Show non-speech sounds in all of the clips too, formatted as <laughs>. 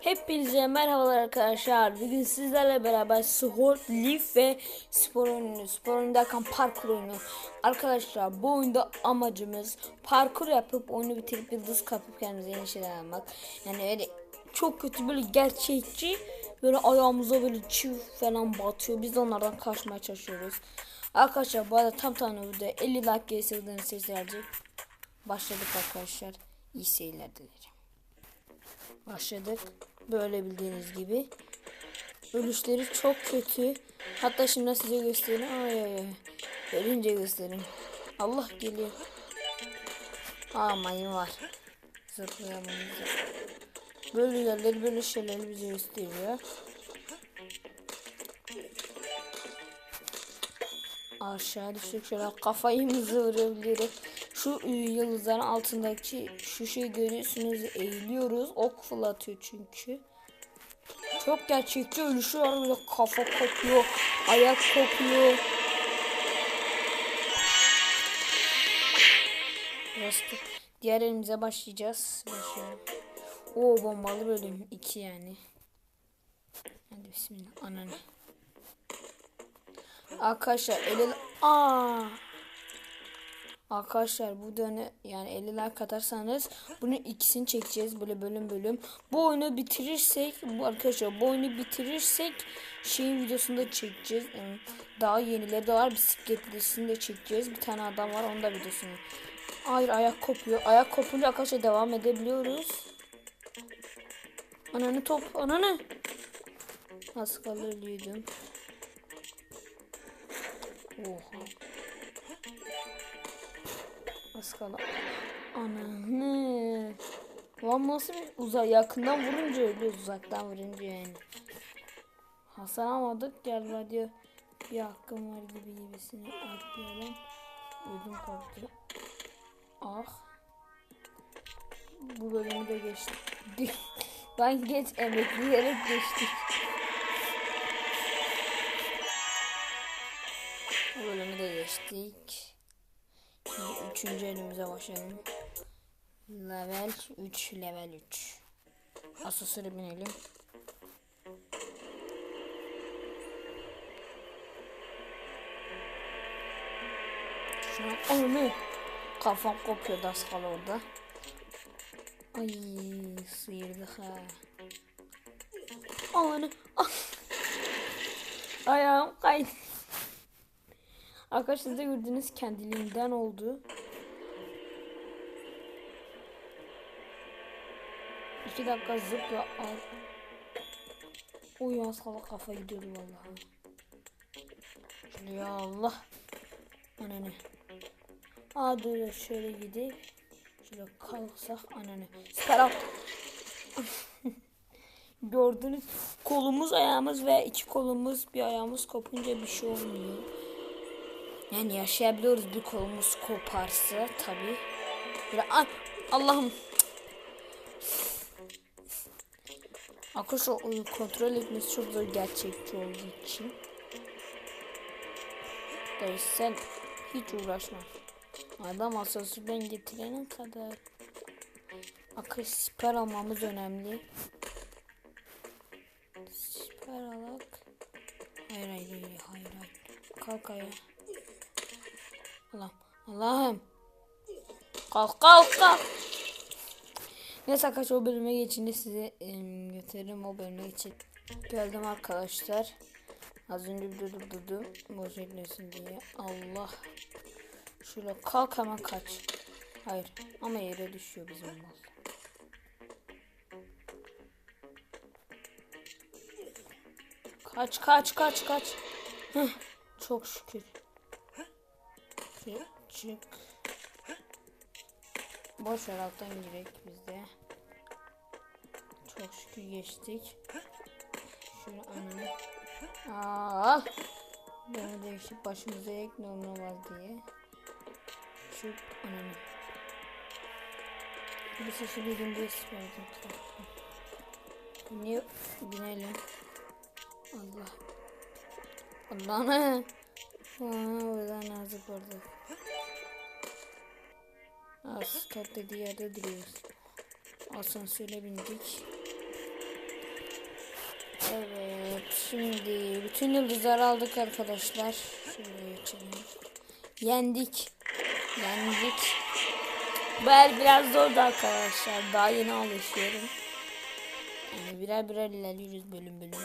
Hepinize merhabalar arkadaşlar. Bugün sizlerle beraber Sport Leaf ve spor oyunu, spor oyunu derken parkur oyunu. Arkadaşlar bu oyunda amacımız parkur yapıp oyunu bitirip yıldız kapıp kendimize yeni şeyler almak. Yani öyle çok kötü böyle gerçekçi böyle ayağımıza böyle çiv falan batıyor. Biz onlardan kaçmaya çalışıyoruz. Arkadaşlar bu arada tam tane burada 50 like gelirse gelecek. Başladık arkadaşlar. İyi seyirler dilerim. Başladık. Böyle bildiğiniz gibi. Ölüşleri çok kötü. Hatta şimdi size göstereyim. Ay ay ay. Ölünce göstereyim. Allah geliyor. Aa mayın var. Zıplayalım. Böyle yerleri böyle şeyleri bize gösteriyor. Aşağı düştük kafayı mı vurabiliriz. Şu yıldızların altındaki şu şey görüyorsunuz eğiliyoruz. Ok fırlatıyor çünkü. Çok gerçekçi ölüşü böyle kafa kopuyor. Ayak kopuyor. Bastık. Diğer elimize başlayacağız. Başlayalım. Oo bombalı bölüm 2 yani. Hadi bismillah ananı. Arkadaşlar el Aa. Arkadaşlar bu döne yani 50 like atarsanız bunu ikisini çekeceğiz böyle bölüm bölüm. Bu oyunu bitirirsek bu arkadaşlar bu oyunu bitirirsek şeyin videosunu da çekeceğiz. Yani daha yenileri de var bisikletlisini de çekeceğiz. Bir tane adam var onun da videosunu. Hayır ayak kopuyor. Ayak kopunca arkadaşlar devam edebiliyoruz. Ananı top ananı. Az kalır. Oha. Kaldı. Ananı. Lan nasıl bir uzak yakından vurunca ölüyor uzaktan vurunca yani. Hasar almadık galiba diyor. Bir hakkım var gibi gibisini atlayalım. Ödüm korktu. Ah. Bu bölümü de geçtik. <laughs> ben geç emekleyerek geçtik. Bu bölümü de geçtik. Şimdi üçüncü elimize başlayalım. Level 3, level 3. Asansöre binelim. Şuna onu kafam kopuyordu az kala orada. Ay sıyırdık ha. Anı. Ah. Ayağım kaydı. Arkadaşlar da gördüğünüz kendiliğinden oldu. İki dakika zıpla al. Uy az kala kafa gidiyordu vallahi. Şöyle ya Allah. Ananı. Aa şöyle gidip. Şöyle kalksak ananı. Süper <laughs> Gördünüz kolumuz ayağımız ve iki kolumuz bir ayağımız kopunca bir şey olmuyor. Yani yaşayabiliyoruz bir kolumuz koparsa tabi. Allah'ım. Arkadaşlar oyun kontrol etmesi çok zor gerçekçi olduğu için. Dayı sen hiç uğraşma. Adam asansörden getirene kadar. Akış siper almamız önemli. Siper alak. Hayır hayır hayır. hayır. Kalk ayağa. Allah'ım. Kalk kalk kalk. Neyse arkadaşlar o bölüme geçince size ım, götürürüm o bölüme geçin. Geldim arkadaşlar. Az önce bir durdum. Boş etmesin diye. Allah. Şöyle kalk hemen kaç. Hayır. Ama yere düşüyor bizim mal. Kaç kaç kaç kaç. Heh, çok şükür. Çık. Boş ver alttan girek biz de. Çok şükür geçtik. Şöyle anne. Aa! Böyle değişik başımıza ek olmaz diye. Çık anne. Bir sesi duydum diye verdim. Niye binelim? Allah. Allah'ım. Aa, buradan azıcık orada. Kat dediği yerde duruyoruz. Asansöre bindik. Evet şimdi bütün yıldızları aldık arkadaşlar. Şöyle geçelim. Yendik. Yendik. Bu el biraz zordu arkadaşlar. Daha yeni alışıyorum. Yani birer birer ilerliyoruz bölüm bölüm.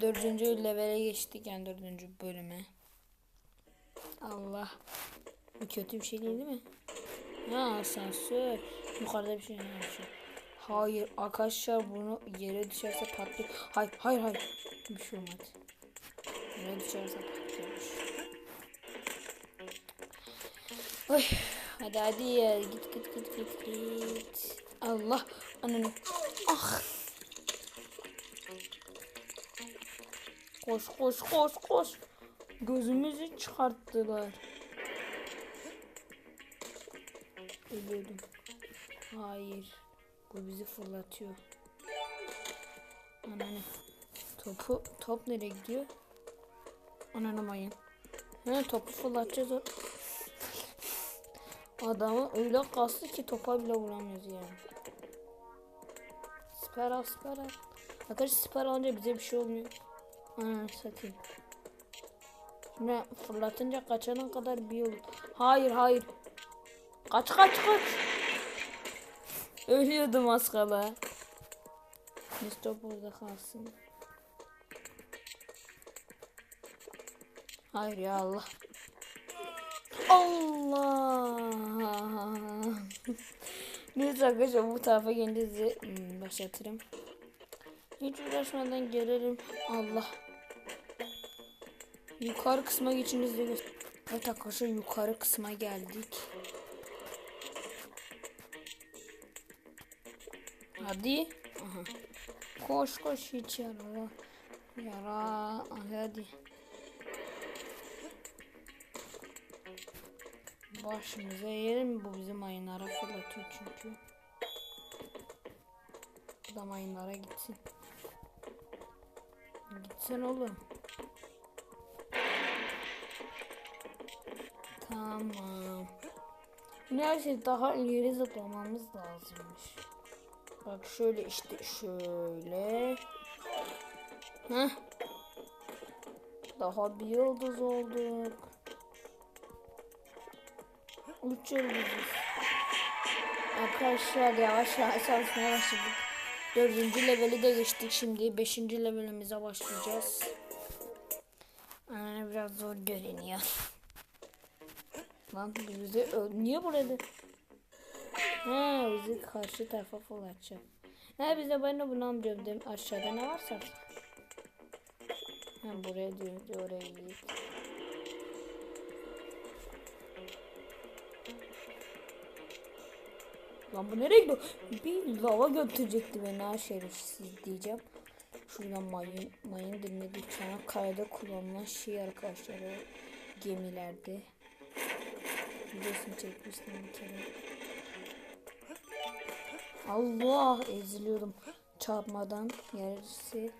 Dördüncü levele geçtik yani dördüncü bölüme. Allah. Bu kötü bir şey değil değil mi? Ha asansör. Yukarıda bir şey var. Hayır arkadaşlar bunu yere düşerse patlıyor. Hayır hayır hayır. Bir şey olmadı. Yere düşerse patlıyormuş. Oy. Hadi hadi ya. Git git git git git. Allah. Ananı. Ah. Koş koş koş koş. Gözümüzü çıkarttılar. Ölüyordum. Hayır. Bu bizi fırlatıyor. Ananı. Topu, top nereye gidiyor? Ananı mayın. He topu fırlatacağız. Adamı öyle kastı ki topa bile vuramıyoruz yani. Siper al siper al. Arkadaşlar siper alınca bize bir şey olmuyor. Ananı satayım. Şimdi fırlatınca kaçana kadar bir yol. Hayır hayır. Kaç kaç kaç. Ölüyordum az kala. Stop orada kalsın. Hayır ya Allah. Allah. Neyse arkadaşlar bu tarafa gelince başlatırım. Hiç uğraşmadan gelelim. Allah. Yukarı kısma geçiniz de göster. Evet arkadaşlar yukarı kısma geldik. Hadi. Aha. Koş koş hiç yara. Yara. Hadi. Başımıza yerim bu bizim mayınlara fırlatıyor çünkü. Bu da mayınlara gitsin. Gitsen oğlum. Tamam. Neyse daha ileri zıplamamız lazımmış. Bak şöyle işte şöyle. Heh. Daha bir yıldız olduk. Üç yıldızız. Arkadaşlar yavaş yavaş çalışmaya başladık. Dördüncü leveli de geçtik şimdi. Beşinci levelimize başlayacağız. Aa, biraz zor görünüyor. Lan bizi niye burada? Ha bizi karşı tarafa fırlatacak. Ha bize ben de bunu amcam dedim. Aşağıda ne varsa. Ha buraya diyor, diyor oraya git. Lan bu nereye gidiyor? Bir lava götürecekti beni ha şerefsiz diyeceğim. Şuradan mayın, mayın dinledi. Çanakkale'de kullanılan şey arkadaşlar o gemilerde. Videosunu çekmiştim bir kere. Allah eziliyordum. Çarpmadan yerisi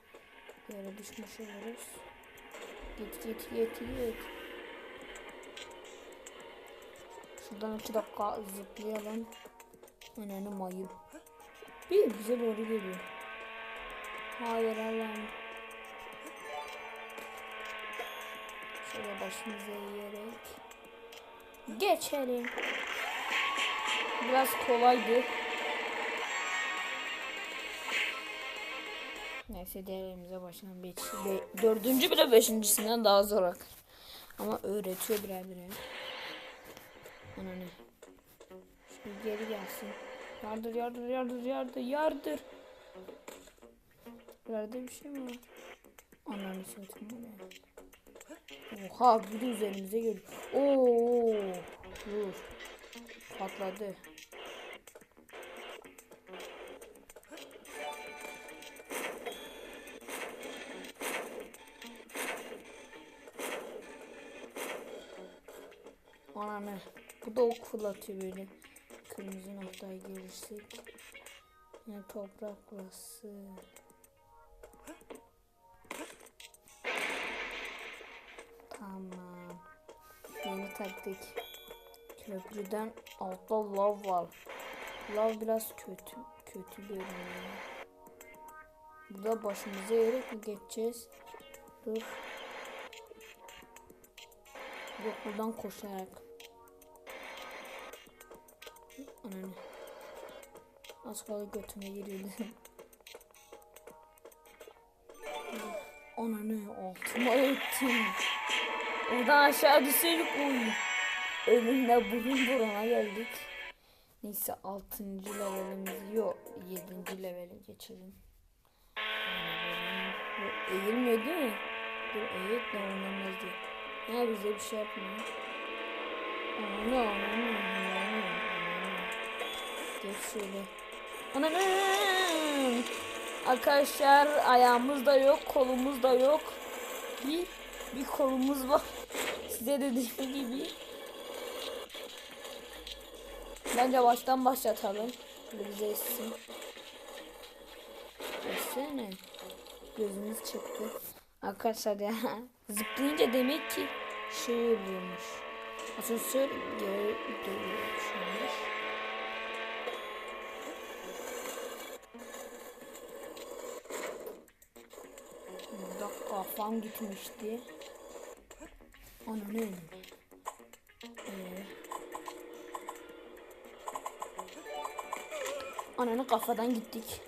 yere düşmüş oluruz. Git git git git. Şuradan iki dakika zıplayalım. Ananı mayın. Bir bize doğru geliyor. Hayır Allah'ım. Şöyle başımıza yiyerek. Geçelim. Biraz kolaydı. Neyse diğerlerimize başlayalım. Beş, be, dördüncü bile beşincisinden daha zor akar. Ama öğretiyor birer birer. Ananı. Şimdi geri gelsin. Yardır yardır yardır yardır yardır. Yerde bir şey mi var? Ananı satayım ya. Oha bir de üzerimize geliyor. Oo, dur. Patladı. Ananı. Bu da ok fırlatıyor böyle. Kırmızı noktaya gelirsek. Yani toprak burası. Tamam. Yeni taktik. Köprüden altta lav var. Lav biraz kötü. Kötü görünüyor. Burada başımıza yerek mi geçeceğiz? Dur. Yok buradan koşarak. Ananı. Az kaldı götüme giriyordu. Ananı altıma ettim. Oradan aşağı düşerik oy. Ölümle burun buruna geldik. Neyse 6. levelimiz yok. 7. levele geçelim. Bu eğilmiyor değil mi? Dur eğil de oynamaz diye. Ha bize bir şey yapmıyor. Ananı ananı. Geç şöyle. Ananı. Arkadaşlar ayağımız da yok, kolumuz da yok. Bir bir kolumuz var. <laughs> Size dediğim gibi. Bence baştan başlatalım. Bize etsin. Etsene. Gözümüz çıktı. Arkadaşlar ya <laughs> zıplayınca demek ki şey oluyormuş. Asansör geri dönüyormuş. Burada kafam gitmişti. Ana ne? Ee, Ananı kafadan gittik.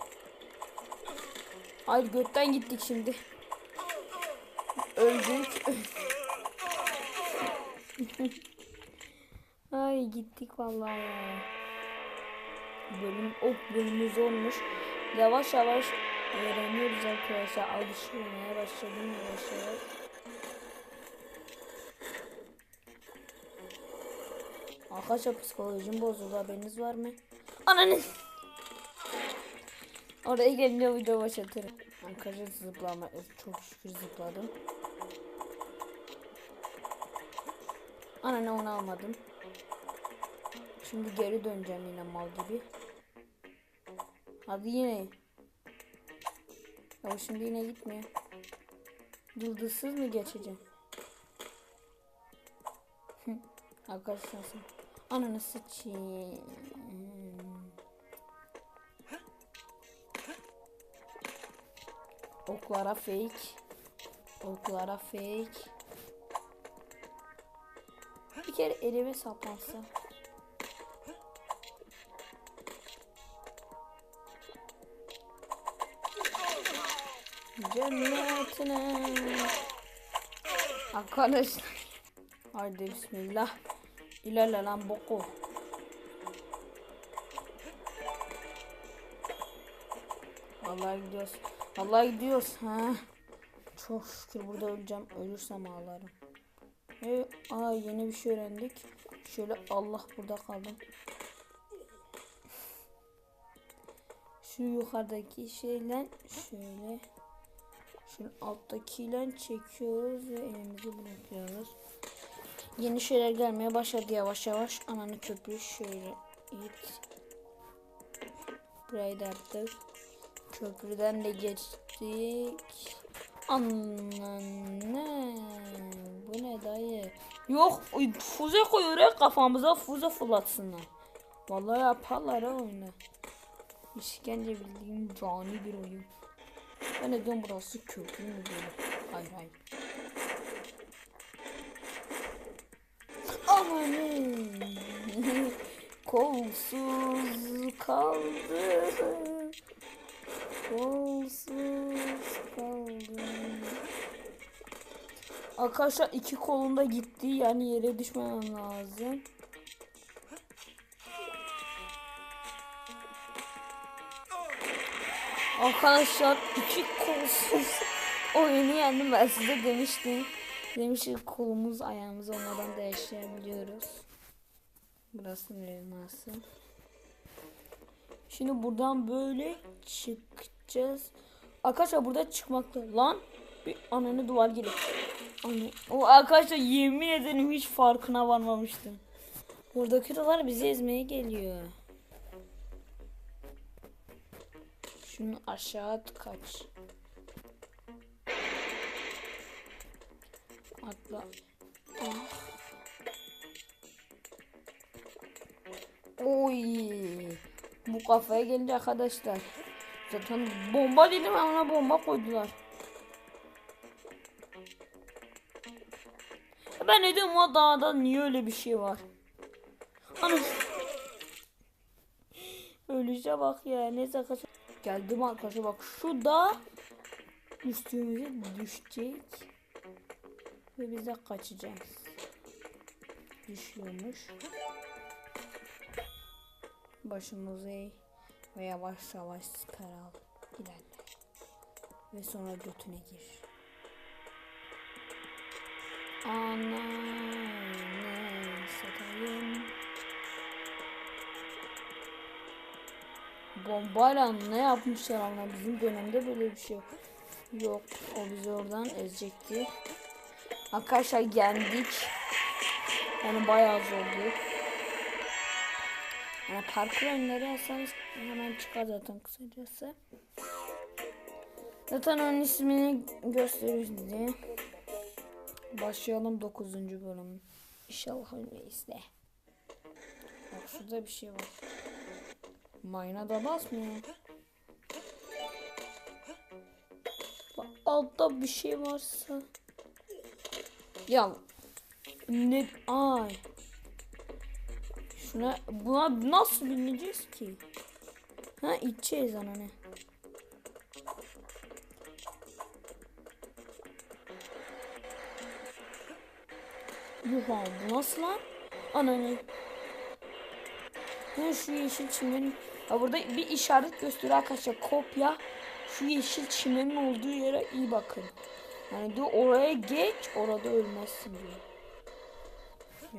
Hayır götten gittik şimdi. Öldük. <laughs> Ay gittik vallahi. Bölüm ok bölümümüz olmuş. Yavaş yavaş öğreniyoruz arkadaşlar. Alışmaya başladım yavaş yavaş. Arkadaşlar psikolojim bozuldu haberiniz var mı? Ananı. Oraya gelince video başlatırım. Arkadaşlar zıplama çok şükür zıpladım. Ananı onu almadım. Şimdi geri döneceğim yine mal gibi. Hadi yine. Ya şimdi yine gitmiyor. Yıldızsız mı geçeceğim? Arkadaşlar ananı sıçayım. Oklara fake. Oklara fake. Bir kere elime saplansa. Cennetine. Arkadaşlar. Haydi bismillah. İlerle lan boku. Vallahi gidiyoruz. Vallahi gidiyoruz. Ha. Çok şükür burada öleceğim. Ölürsem ağlarım. E, aa yeni bir şey öğrendik. Şöyle Allah burada kaldım. Şu yukarıdaki şeyle şöyle şu alttakiyle çekiyoruz ve elimizi bırakıyoruz. Yeni şeyler gelmeye başladı yavaş yavaş. Ananı köprü şöyle it. Burayı da yaptık. Köprüden de geçtik. Anne bu ne dayı? Yok füze koyuyor kafamıza füze fırlatsınlar. Vallahi yaparlar ha oyunu. İşkence bildiğin cani bir oyun. Ben ne diyorum burası köprü mü böyle? Hayır hayır. Amanın. <laughs> Kolsuz kaldı. Kolsuz kaldım. Arkadaşlar iki kolunda gitti yani yere düşmemem lazım. Arkadaşlar iki kolsuz oyunu yendim ben size demiştim. Demiştim kolumuz ayağımız olmadan da yaşayabiliyoruz. Burası neresi? Şimdi buradan böyle çıkacağız. Arkadaşlar burada çıkmakta. Lan bir ananı duvar girip. Anne. O arkadaşlar yemin ederim hiç farkına varmamıştım. Buradaki dolar bizi ezmeye geliyor. Şunu aşağı at kaç. Atla. Ah. Oy. Bu kafaya gelince arkadaşlar. Zaten bomba dedim ama bomba koydular. Ben ne diyorum o dağda niye öyle bir şey var? Ana. Ölüşe bak ya neyse arkadaşlar. Geldim arkadaşlar bak şu da üstümüze düşecek. Ve biz de kaçacağız. Düşüyormuş. Başımızı ve yavaş yavaş siper al. İlerle. Ve sonra götüne gir. Ana ne satayım. Bombayla ne yapmışlar ama bizim dönemde böyle bir şey yok. Yok o bizi oradan ezecekti. Arkadaşlar yendik. Yani bayağı zordu. Yani parkur oyunları yazsanız hemen çıkar zaten kısacası. Zaten onun ismini gösteriyoruz diye. Başlayalım 9. bölüm. İnşallah ölmeyiz de. Bak şurada bir şey var. Mayına da basmıyor. Altta bir şey varsa. Ya ne ay. Şuna buna nasıl bineceğiz ki? Ha içeceğiz ana ne? Yuha bu nasıl lan? Ananı. Ne şu yeşil çimenin. Ya burada bir işaret gösteriyor arkadaşlar. Kopya. Şu yeşil çimenin olduğu yere iyi bakın. Yani diyor oraya geç orada ölmezsin diyor.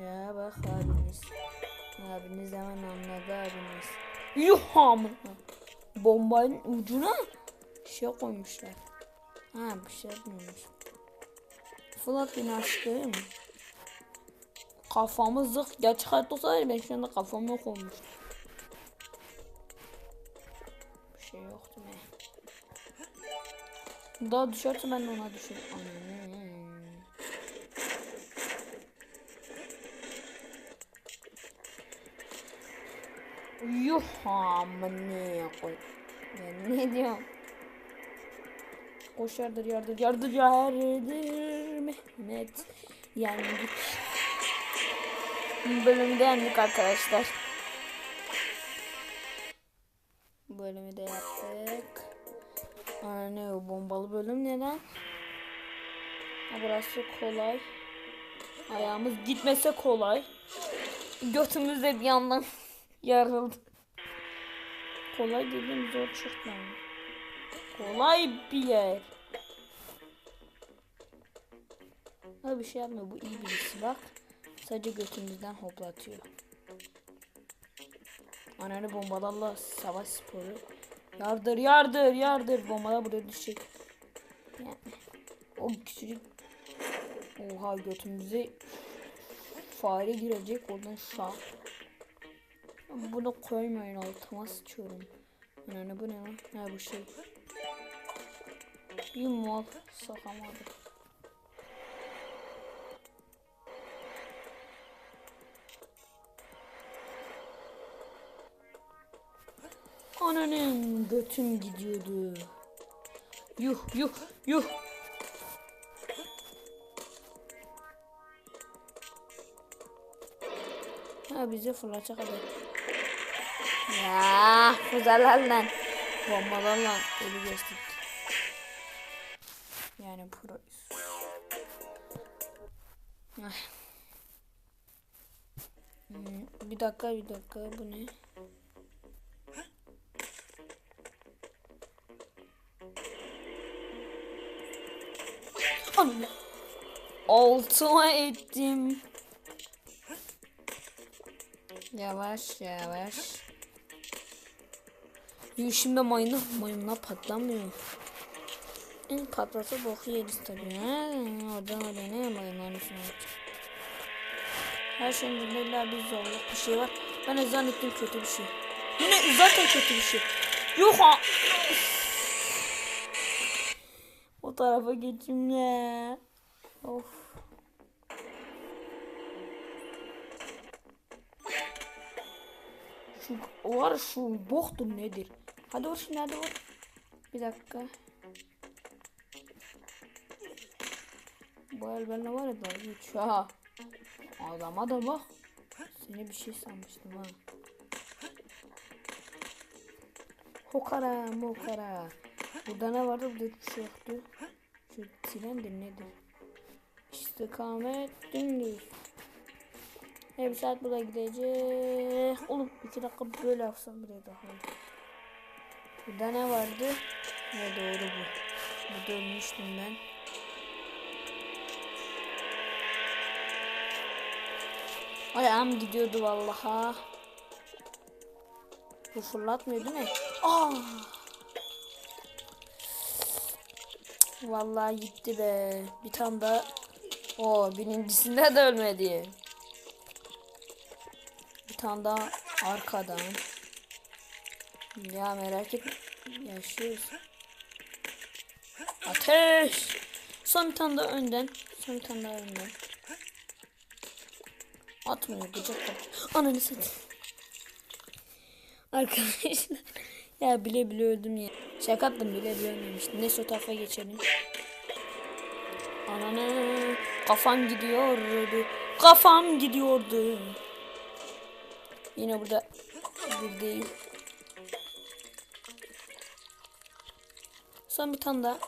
Ya bak abiniz. Abiniz hemen anladı abiniz. Yuha mı? Bombanın ucuna şey koymuşlar. Ha bir şey yapmamış. Flat bin aşkı mı? Kafamı zık. Gerçek hayatta olsaydı ben şu anda kafam yok olmuş. Şey yoktu ne? Daha düşerse ben de ona düşerim. Yuh amına koy. Ben ne diyorum? Koş yardır yardır yardır yardır Mehmet. Yendik. Bölümü de yendik arkadaşlar. Bölümü de yaptık. Aa, ne o bombalı bölüm neden? Ha, burası kolay. Ayağımız gitmese kolay. Götümüz de bir yandan <laughs> yarıldı. Kolay dediğim zor çıktı. Kolay bir yer. Ha bir şey yapmıyor. Bu iyi birisi bak. Sadece götümüzden hoplatıyor. Ananı bombalarla savaş sporu. Yardır yardır yardır. Bombalar buraya düşecek. Yani, o küçücük. Oha götümüze fare girecek oradan şah. Bunu koymayın altıma sıçıyorum. Yani bu ne lan? Ha bu şey. Bir mal sakamadı. Ananın götüm gidiyordu. Yuh yuh yuh. Ha bize fırlatacak hadi. Ya füzelerle bombalarla eli geçtik. Yani proyuz. Hmm, Bir dakika bir dakika bu ne? Anne. Altıma ettim. Yavaş yavaş. Yuh şimdi mayına mayına patlamıyor. En patlasa boku yeriz tabii. Ha, oradan oraya ne mayınların üstüne. Her şeyin illa bir zorluk bir şey var. Ben zannettim kötü bir şey. Yine zaten kötü bir şey. Yok ha. O tarafa geçeyim ya. Of. Şu var şu boktur nedir? Hadi vur şimdi hadi vur. Bir dakika. Bu el benimle var ya daha hiç ha. Adama da bak. Seni bir şey sanmıştım ha. Hokara mokara. Burada ne vardı? Burada hiçbir şey yoktu. Şu silendir nedir? İstikamet dümdüz. Her bir saat burada gidecek. Oğlum iki dakika böyle yapsam buraya daha iyi. Burada ne vardı? Ne doğru bu. Bu dönmüştüm ben. Ayağım gidiyordu vallaha. Bu fırlatmıyor değil mi? Aa! Vallahi gitti be. Bir tane daha. O birincisinde de ölmedi. Bir tane daha arkadan. Ya merak etme. Yaşıyoruz. Ateş. Son bir tane daha önden. Son bir tane daha önden. Atmıyor gıcık bak. Ananı satayım. Arkadaşlar. Ya bile bile öldüm ya. Şaka yaptım bile ölmemiştim. Neyse o tarafa geçelim. Ananı kafam gidiyordu. Kafam gidiyordu. Yine burada bir değil. Son bir tane daha.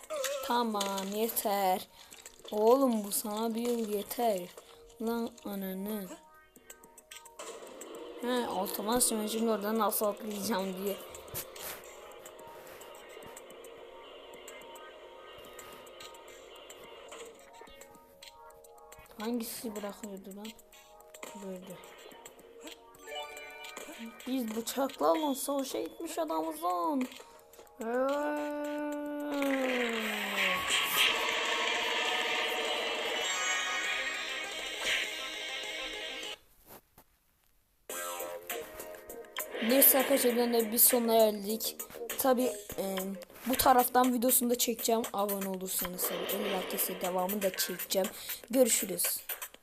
Tamam yeter. Oğlum bu sana bir yıl yeter. Lan ananı. He altıma şimdi oradan nasıl atlayacağım diye. Hangisi bırakıyordu lan? Böyle. Biz bıçaklarla savaşa gitmiş adamız lan. Eee. Neyse arkadaşlar bir sonuna geldik. Tabi bu taraftan videosunu da çekeceğim. Abone olursanız tabii. 50 like devamını da çekeceğim. Görüşürüz.